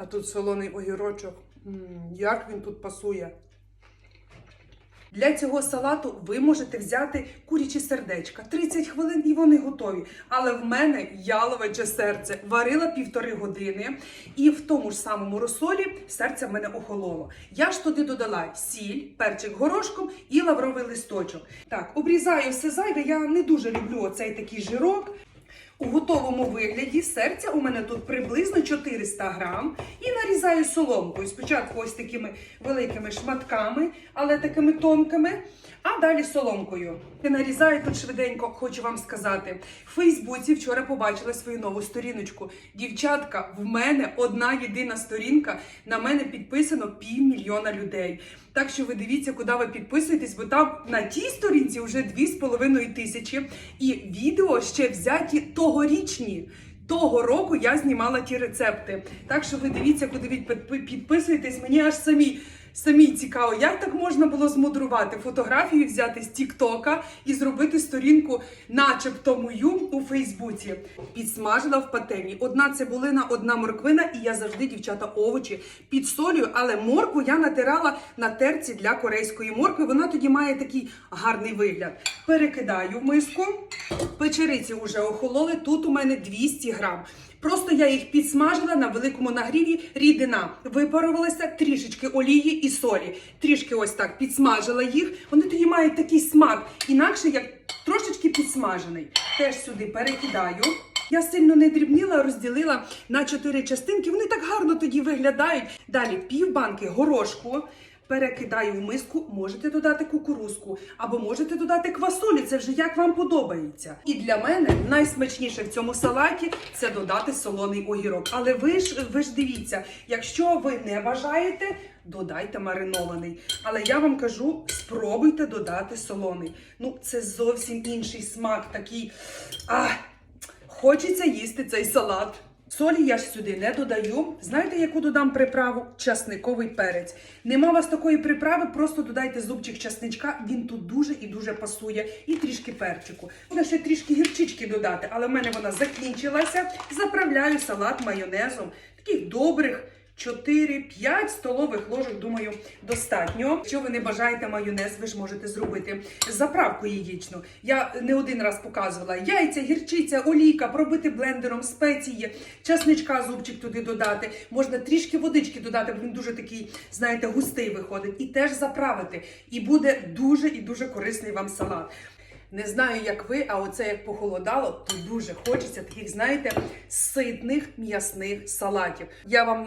А тут солоний огірочок. М, як він тут пасує. Для цього салату ви можете взяти курячі сердечка. 30 хвилин і вони готові. Але в мене яловиче серце. Варила півтори години, і в тому ж самому розсолі серце в мене охололо. Я ж туди додала сіль, перчик горошком і лавровий листочок. Так, обрізаю все зайве. Я не дуже люблю оцей такий жирок. У готовому вигляді серця у мене тут приблизно 400 грам. І нарізаю соломкою. Спочатку ось такими великими шматками, але такими тонкими. А далі соломкою. І нарізаю тут швиденько, хочу вам сказати. В Фейсбуці вчора побачила свою нову сторіночку. Дівчатка, в мене одна єдина сторінка. На мене підписано півмільйона людей. Так що ви дивіться, куди ви підписуєтесь, бо там на тій сторінці вже 2,5 тисячі. І відео ще взяті тогорічні. Того року я знімала ті рецепти. Так що ви дивіться, куди підписуєтесь. Мені аж самі. Самі цікаво, як так можна було змудрувати фотографію, взяти з Тіктока і зробити сторінку, начебто мою у Фейсбуці. Підсмажила в пательні. Одна цибулина, одна морквина, і я завжди, дівчата, овочі підсолюю, але моркву я натирала на терці для корейської моркви. Вона тоді має такий гарний вигляд. Перекидаю в миску. Печериці вже охололи. Тут у мене 200 грам. Просто я їх підсмажила на великому нагріві. Рідина випарувалася, трішечки олії і солі. Трішки ось так підсмажила їх. Вони тоді мають такий смак, інакше як трошечки підсмажений. Теж сюди перекидаю. Я сильно не дрібніла, а розділила на чотири частинки. Вони так гарно тоді виглядають. Далі пів банки горошку. Перекидаю в миску, можете додати кукурузку, або можете додати квасолі, це вже як вам подобається. І для мене найсмачніше в цьому салаті це додати солоний огірок. Але ви ж ви ж дивіться, якщо ви не бажаєте, додайте маринований. Але я вам кажу, спробуйте додати солоний. Ну, це зовсім інший смак, такий. А, хочеться їсти цей салат. Солі я ж сюди не додаю. Знаєте, яку додам приправу? Часниковий перець. Нема вас такої приправи, просто додайте зубчик часничка, він тут дуже і дуже пасує. І трішки перчику. Можна ще трішки гірчички додати, але в мене вона закінчилася. Заправляю салат майонезом. Таких добрих. 4-5 столових ложок, думаю, достатньо. Якщо ви не бажаєте майонез, ви ж можете зробити заправку яєчну. Я не один раз показувала яйця, гірчиця, олійка, пробити блендером, спеції, часничка, зубчик туди додати. Можна трішки водички додати, бо він дуже такий, знаєте, густий виходить. І теж заправити. І буде дуже і дуже корисний вам салат. Не знаю, як ви, а оце як похолодало, то дуже хочеться таких, знаєте, ситних м'ясних салатів. Я вам